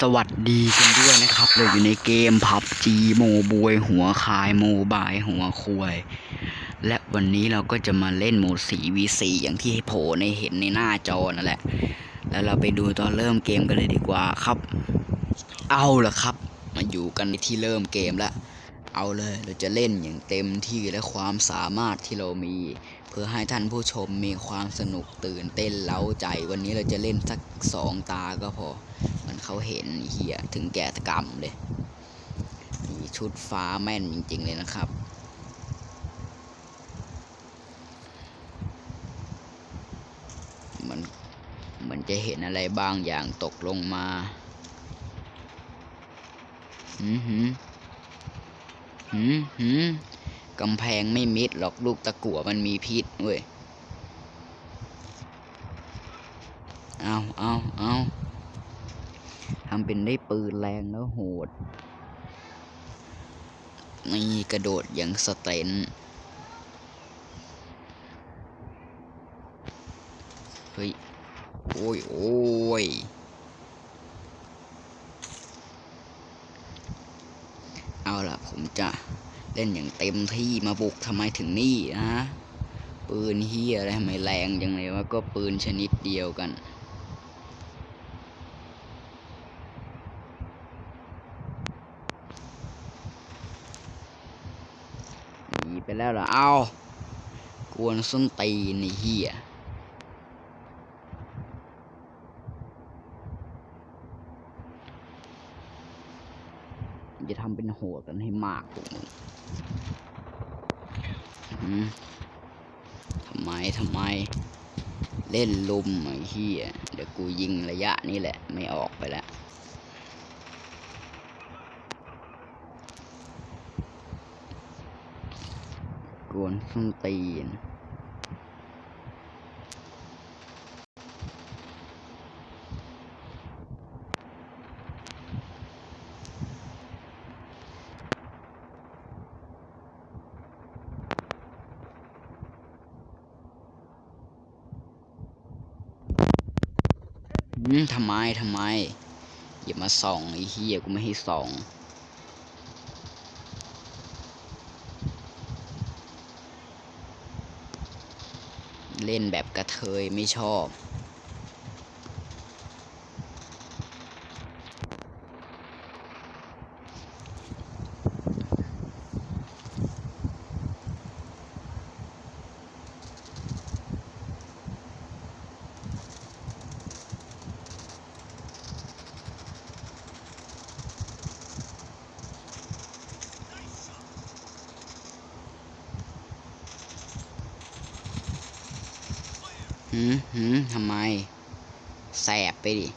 สวัสดีกันด้วยนะครับเราอยู่ในเกมพับจีโมบวยหัวคายโมบายหัวควย และวันนี้เราก็จะมาเล่นโหมด 4v4 อย่างที่โผล่ในเห็นในหน้าจอนั่นแหละ แล้วเราไปดูตอนเริ่มเกมกันเลยดีกว่าครับ เอาละครับ มาอยู่กันในที่เริ่มเกมล้วเอาเลยเราจะเล่นอย่างเต็มที่และความสามารถที่เรามี เพื่อให้ท่านผู้ชมมีความสนุกตื่นเต้นเล้าใจ วันนี้เราจะเล่นสักสองตาก็พอ เขาเห็นเฮียถึงแก่กรรมเลยนี่ชุดฟ้าแม่นจริง ๆ เลยนะครับ มันมันจะเห็นอะไรบางอย่างตกลงมา หืมหืมหืมหืมกำแพงไม่มิดหรอกลูกตะกั่วมันมีพิษเว้ย เอาเอาเอา ทำเป็นได้ปืนแรงแล้วโหดนี่กระโดดอย่างสเตนเฮ้ย โอ้ย โอ้ย เอาล่ะ ผมจะเล่นอย่างเต็มที่มาบุกทำไมถึงนี่นะปืนเฮียอะไรทำไมแรงจังเลยวะก็ปืนชนิดเดียวกัน หนีไป แล้วเหรอ เอา กวนส้นตีนเหี้ยจะทำเป็นโหดกันให้มากพวกมึงทำไม ทำไม เล่นลุมไอ้เหี้ย เดี๋ยวกูยิงระยะนี้แหละ ไม่ออกไปแล้ว ก วนส้นตีนทำไม ทำไม อย่ามาส่องไอ้เหี้ยกูไม่ให้ส่อง เล่นแบบกระเทยไม่ชอบ หืมหืมทำไม แสบไปดิ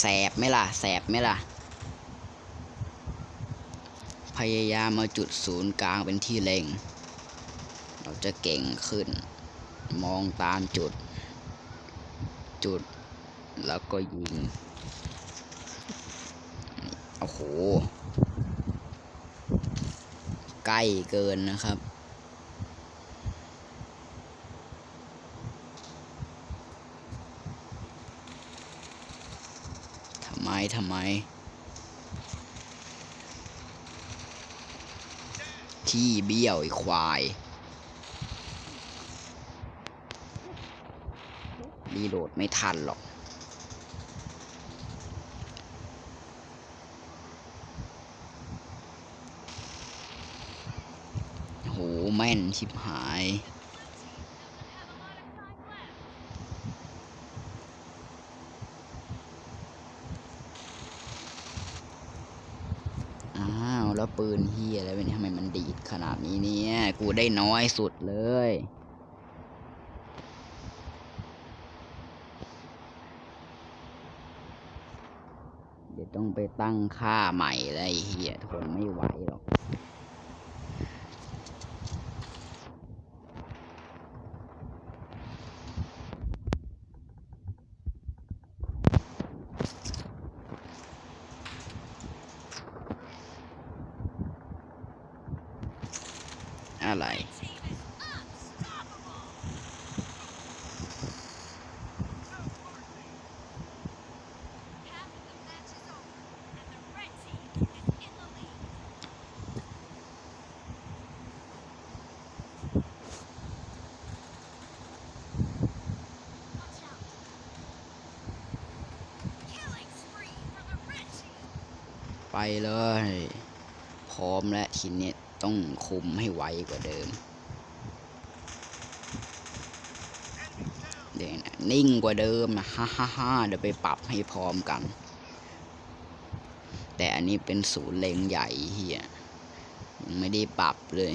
แสบไหมล่ะ แสบไหมล่ะ พยายามมาจุดศูนย์กลางเป็นที่เล็ง เราจะเก่งขึ้น มองตามจุด จุด แล้วก็ยิง โอ้โห ใกล้เกินนะครับ ทำไม ทำไม ที่เบี้ยวไอ้ควาย รีโหลดไม่ทันหรอก โห แม่นชิบหาย อ้าว แล้วปืนเฮียอะไรวะเนี่ยทำไมมันดีดขนาดนี้เนี่ย กูได้น้อยสุดเลย เดี๋ยวต้องไปตั้งค่าใหม่เลยไอ้เฮียทนไม่ไหวหรอก ไปเลย พร้อมและทีนี้ต้องคุมให้ไวกว่าเดิม เดี๋ยวนะนิ่งกว่าเดิมนะฮ่าฮ่าฮ่าเดี๋ยวไปปรับให้พร้อมกัน แต่อันนี้เป็นศูนย์เล็งใหญ่เฮียยังไม่ได้ปรับเลย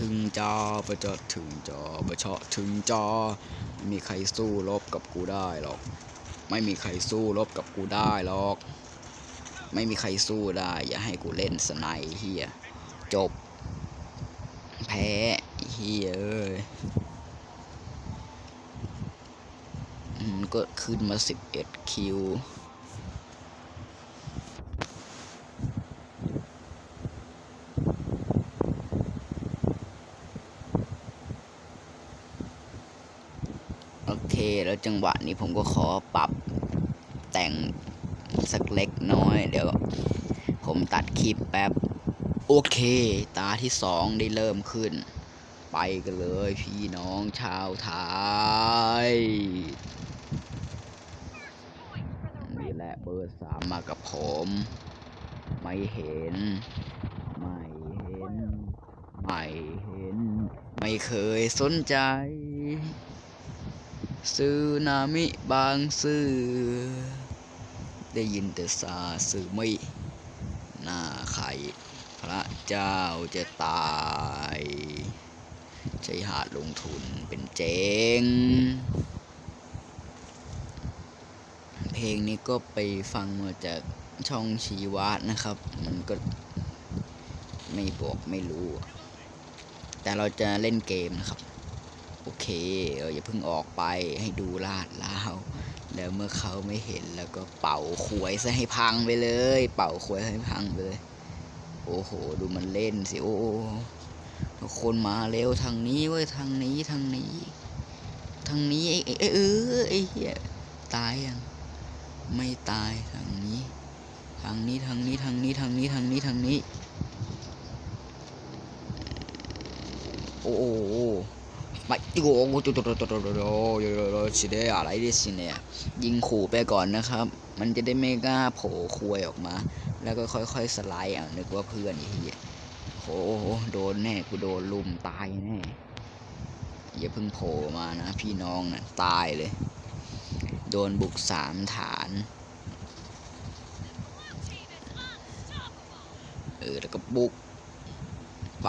ถึงจอประจดถึงจอประเชาะถึงจอ ไม่มีใครสู้รบกับกูได้หรอก ไม่มีใครสู้รบกับกูได้หรอก ไม่มีใครสู้ได้ อย่าให้กูเล่นสไนเฮียจบ แพ้เฮียเอ้ยก็ขึ้นมา11คิว โอเค แล้ว จังหวะนี้ผมก็ขอปรับแต่งสักเล็กน้อย เดี๋ยว ผมตัดคลิปแป๊บ โอเค ตาที่สองได้เริ่มขึ้น ไปกันเลยพี่น้องชาวไทยนี่แหละเบอร์สามมากับผม ไม่เห็น ไม่เห็น ไม่เห็น ไม่เคยสนใจ ซึนามิบางซื่อได้ยินแต่ซาซึมิหน้าใครพระเจ้าจะตายใช้หาดลงทุนเป็นเจ๊งเพลงนี้ก็ไปฟังมาจากช่องชีวัตนะครับ มันก็ไม่บอกไม่รู้ แต่เราจะเล่นเกมนะครับ โอเคเอออย่าเพิ่งออกไปให้ดูลาดลาวแล้วเมื่อเขาไม่เห็นแล้วก็เป่าขวยซะให้พังไปเลย เป่าขวยให้พังไปเลย โอ้โห ดูมันเล่นสิโอ้ทุกคนมาเร็วทางนี้เว้ยทางนี้ทางนี้ ทางนี้ไอ้ไอ้ไอ้เออไอ้เหี้ยตายยังไม่ตายทางนี้ ทางนี้ทางนี้ทางนี้ทางนี้ทางนี้ทางนี้ โอ้ โหไปโอ้โหจุดจุดจุดจุดจุดจุดชิเดอะไรดิสิเนี่ย ยิงขู่ไปก่อนนะครับ มันจะได้ไม่กล้าโผล่ควยออกมา แล้วก็ค่อยๆสไลด์อะนึกว่าเพื่อนไอ้เหี้ยโหโดนแน่กูโดนลุมตายแน่อย่าเพิ่งโผล่มานะพี่น้องน่ะตายเลย โดนบุกสามฐานเออแล้วก็บุกไป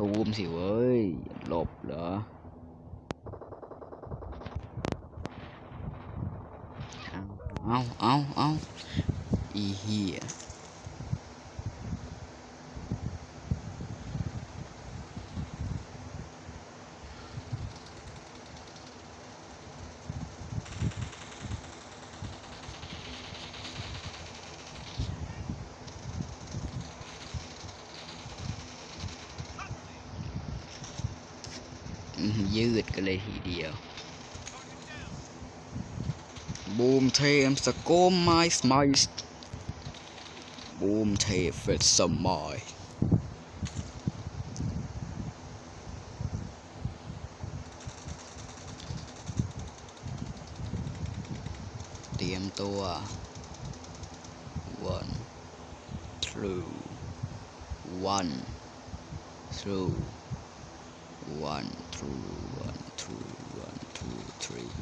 ตูมสิเว้ย หลบเหรอเอาเอาเอาอีเหี้ย ยืดกันเลยทีเดียว บูมเทมสโกมไมส์ไมส์บูมเทเฟสสมอยเตรียมตัว one two one two one two one two one two three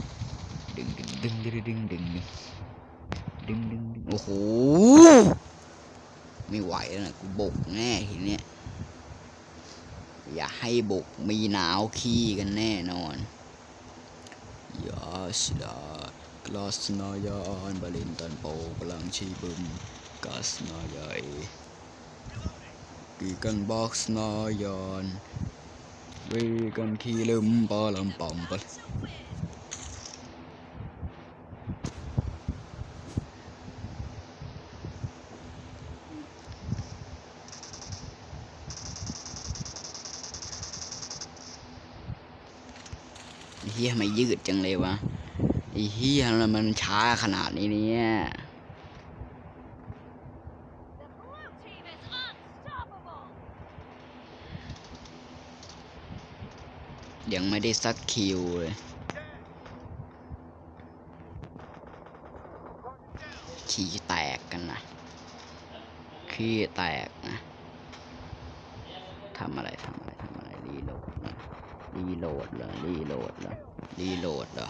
ดึงดึงดึงดึงดึงดึงดึงดึงดิงโอ้โหไม่ไหวแล้วนะกูบกแน่ทีเนี้ยอย่าให้บกมีหนาวขี้กันแน่นอนยาสดากลาสนายานบาลินตันโปพลังชีบึมกาสนายกีกันบ็อกซ์นายอน วีกันขี้ลืมปอลำปอมปเฮียทำไมยืดจังเลยวะเฮียมันช้าขนาดนี้เนี่ย ยังไม่ได้ซักคิวเลย ขี้แตกกันนะ ขี้แตกนะ ทำอะไรทำอะไรทำอะไรรีโหลดนะรีโหลดเหรอรีโหลดเหรอรีโหลดเหรอ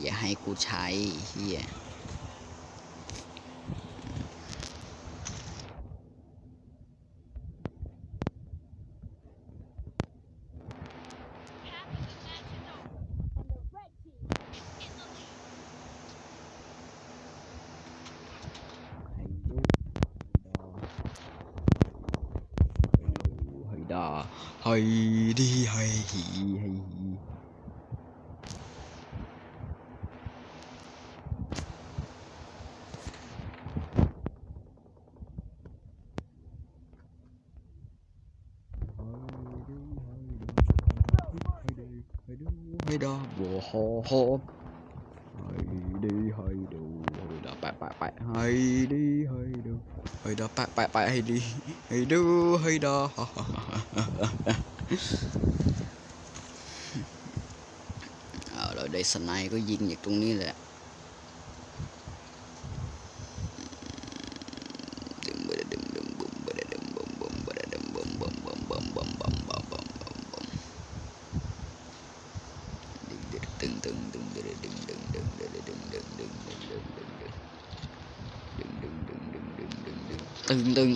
อย่าให้กูใช้เฮีย hay đi hay hì hay hì hay đo bùa hò hò phải hay đi, hay đâu hay đó phải phải phải hay đi, hay đâu hay đó ở đây sân này có viên nhật trong này là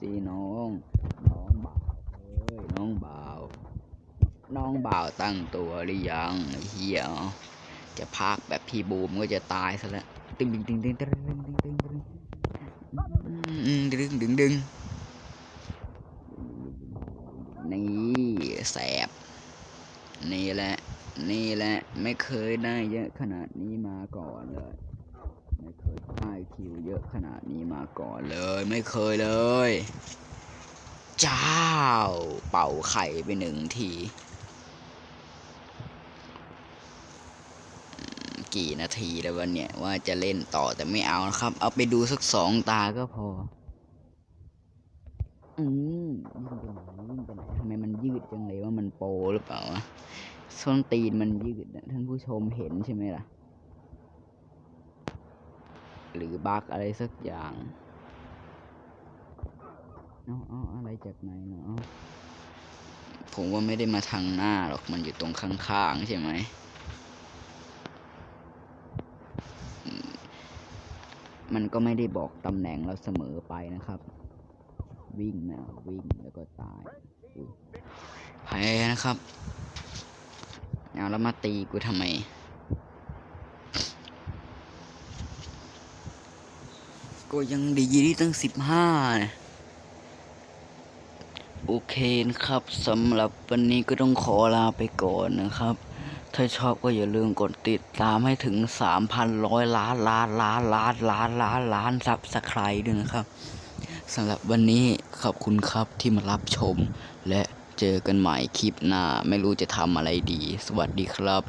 สิน้อง น้องบ่าวเอ้ยน้องบ่าว น้องบ่าวตั้งตัวหรือยังเฮียจะพากแบบพี่บูมก็จะตายซะแล้วตึงดึงดึงดึงดึงดึงดึงดึงดึงดึงดึงดึงนี่แสบ นี่แหละ นี่แหละ ไม่เคยได้เยอะขนาดนี้มาก่อนเลย ไม่เคยได้คิวเยอะขนาดนี้มาก่อนเลยไม่เคยเลย เจ้า เป่าไข่ไปหนึ่งที กี่นาทีแล้ววันเนี่ย ว่าจะเล่นต่อแต่ไม่เอานะครับ เอาไปดูสักสองตาก็พอ อืมยิ่งไปไหนยิ่งไปไหนทำไมมันยืดจังเลยว่ามันโปหรือเปล่าวะส้นตีนมันยืดนะท่านผู้ชมเห็นใช่ไหมล่ะ หรือบักอะไรสักอย่างเอาเอาอะไรจากไหนเนาะผมว่าไม่ได้มาทางหน้าหรอกมันอยู่ตรงข้างๆใช่ไหมมันก็ไม่ได้บอกตำแหน่งเราเสมอไปนะครับ วิ่งนะวิ่งแล้วก็ตายอุ๊ยแพ้นะครับเอาแล้วมาตีกูทำไม ก็ยังดีที่ตั้งสิบห้านะโอเคนะครับสำหรับวันนี้ก็ต้องขอลาไปก่อนนะครับ ถ้าชอบก็อย่าลืมกดติดตามให้ถึงสามพันร้อยล้านล้านล้านล้านล้านล้านล้านซับสไครด้วยนะครับสำหรับวันนี้ขอบคุณครับที่มารับชม และเจอกันใหม่คลิปหน้า ไม่รู้จะทำอะไรดี สวัสดีครับ